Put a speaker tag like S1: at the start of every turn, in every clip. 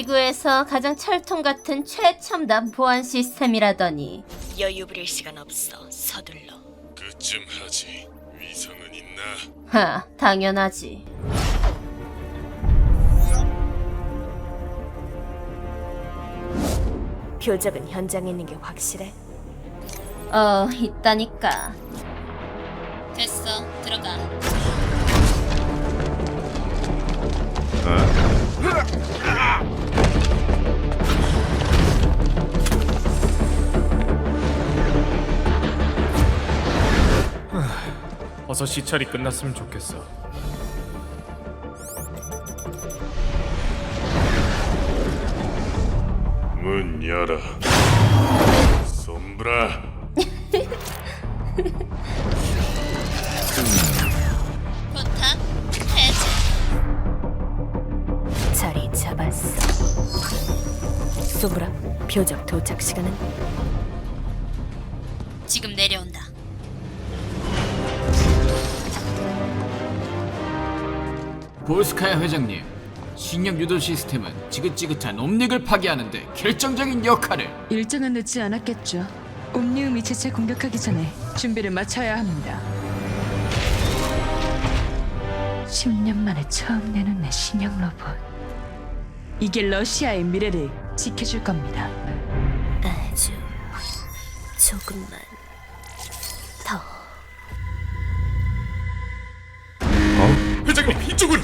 S1: 지구에서 가장 철통 같은 최첨단 보안 시스템이라더니
S2: 여유 부릴 시간 없어. 서둘러.
S3: 그쯤 하지. 위성은 있나?
S1: 하 당연하지
S2: 표적은 현장에 있는 게 확실해.
S1: 어 있다니까 됐어 들어가
S4: 어서 시찰이 끝났으면 좋겠어.
S3: 문 열어. 솜브라.
S1: 부탁 해제
S2: 자리 잡았어. 소브라, 표적 도착 시간은
S1: 지금 내려온다
S5: 보스카야 회장님, 신형 유도 시스템은 지긋지긋한 옴닉을 파괴하는데 결정적인 역할을
S6: 일정은 늦지 않았겠죠. 옴니움이 재체 공격하기 전에 준비를 마쳐야 합니다. 10년 만에 처음 내는 내 신형 로봇. 이게 러시아의 미래를 지켜줄 겁니다.
S2: 아주 조금만 더.
S3: 회장님 이쪽으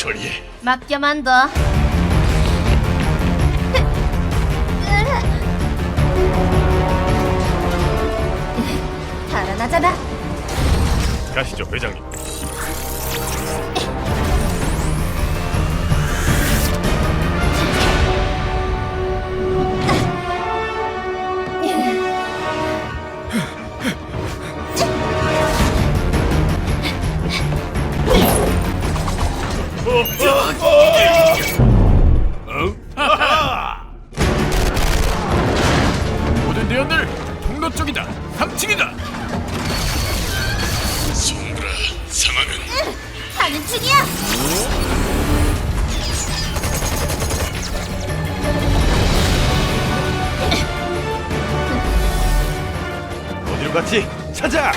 S3: 처리해.
S1: 맡겨만 둬 달아나잖아
S3: 가시죠 회장님.
S5: 대원들 통로 쪽이다. 3층이다.
S3: 솜브라 상황은
S1: 가는 중이야
S3: 어디로 갔지? 찾아.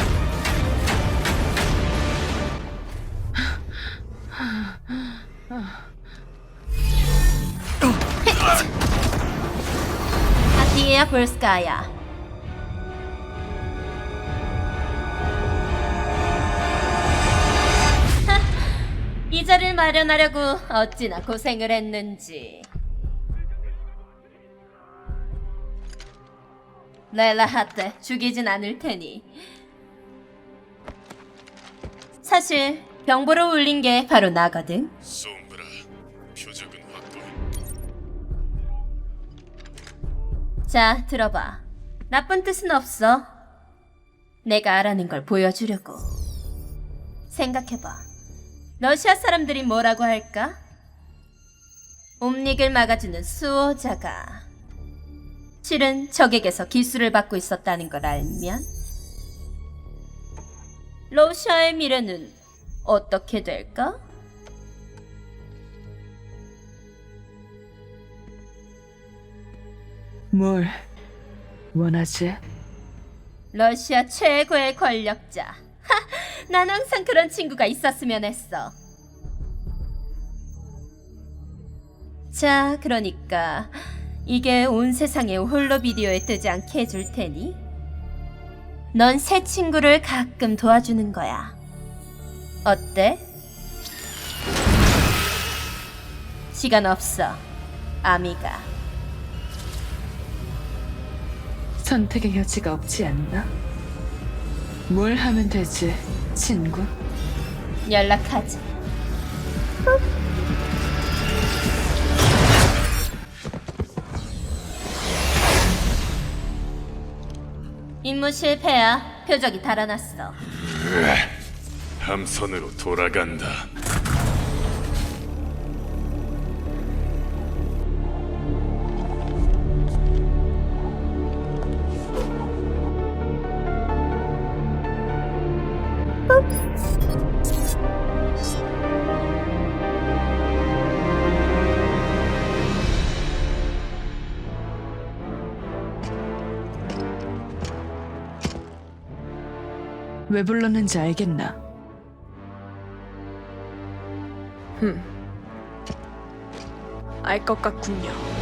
S1: 볼스카야 하, 이 자리를 마련하려고 어찌나 고생을 했는지. 레라 하테 죽이진 않을 테니. 사실 병보로 울린 게 바로 나거든.
S3: 솜
S1: 자, 들어봐. 나쁜 뜻은 없어. 내가 알아낸 걸 보여주려고. 생각해봐. 러시아 사람들이 뭐라고 할까? 옴닉을 막아주는 수호자가 실은 적에게서 기술을 받고 있었다는 걸 알면 러시아의 미래는 어떻게 될까?
S6: 뭘 원하지?
S1: 러시아 최고의 권력자. 하, 난 항상 그런 친구가 있었으면 했어. 자, 그러니까 이게 온 세상에 홀로 비디오에 뜨지 않게 해줄 테니 넌 새 친구를 가끔 도와주는 거야. 어때? 시간 없어, 아미가.
S6: 선택의 여지가 없지 않나? 뭘 하면 되지, 친구?
S1: 연락하지. 임무 실패야. 표적이 달아났어.
S3: 함선으로 돌아간다.
S6: 왜 불렀는지 알겠나?
S7: 알것 같군요.